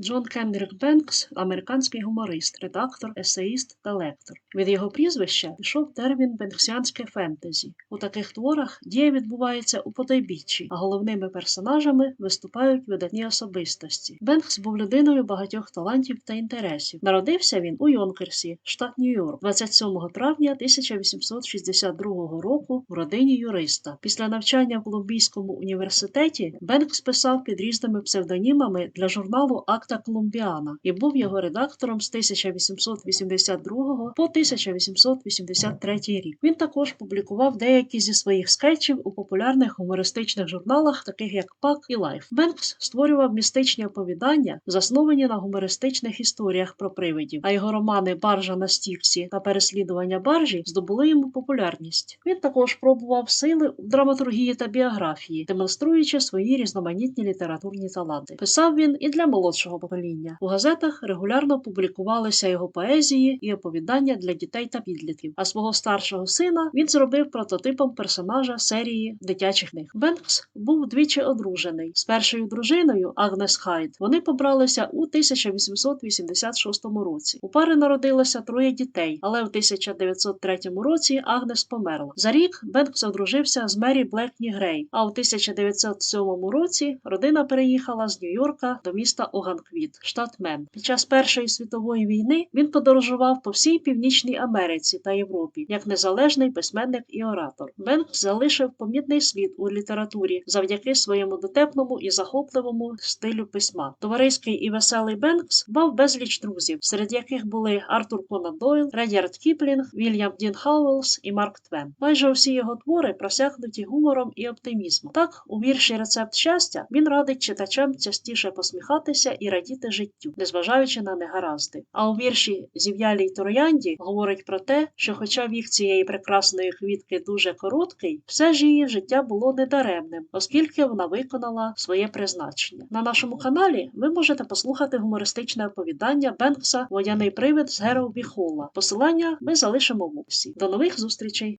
Джон Кендрік Бенкс американський гуморист, редактор, есеїст та лектор. Від його прізвища пішов термін бенксіанське фентезі. У таких творах дія відбувається у потойбіччі, а головними персонажами виступають видатні особистості. Бенкс був людиною багатьох талантів та інтересів. Народився він у Йонкерсі, штат Нью-Йорк, 27 травня 1862 року в родині юриста. Після навчання в Колумбійському університеті Бенкс писав під різними псевдонімами для журналу Акта Колумбіана і був його редактором з 1882 по 1883 рік. Він також публікував деякі зі своїх скетчів у популярних гумористичних журналах, таких як Пак і Лайф. Бенкс створював містичні оповідання, засновані на гумористичних історіях про привидів, а його романи Баржа на стівці та переслідування баржі здобули йому популярність. Він також пробував сили в драматургії та біографії, демонструючи свої різноманітні літературні таланти. Писав він і для молодшого покоління. У газетах регулярно публікувалися його поезії і оповідання для дітей та підлітків. А свого старшого сина він зробив прототипом персонажа серії дитячих книг. Бенкс був двічі одружений з першою дружиною Агнес Хайд. Вони побралися у 1886 році. У пари народилося троє дітей, але в 1903 році Агнес померла. За рік Бенкс одружився з Мері Блекні Грей. А у 1907 році родина переїхала з Нью-Йорка до міста Оганквіт, штат Мен. Під час Першої світової війни він подорожував по всій Північній Америці та Європі як незалежний письменник і оратор. Бенкс залишив помітний слід у літературі завдяки своєму дотепному і захопливому стилю письма. Товариський і веселий Бенкс мав безліч друзів, серед яких були Артур Конан Дойл, Редярд Кіплінг, Вільям Дін Хауелс і Марк Твен. Майже усі його твори просякнуті гумором і оптимізмом. Так, у вірші Рецепт щастя він радить читачам частіше посміхатися і радіти життю, незважаючи на негаразди. А у вірші Зів'ялій Троянді говорить про те, що, хоча вік цієї прекрасної квітки дуже короткий, все ж її життя було недаремним, оскільки вона виконала своє призначення. На нашому каналі ви можете послухати гумористичне оповідання Бенкса Водяний привид з Героубі Холла. Посилання ми залишимо в описі. До нових зустрічей!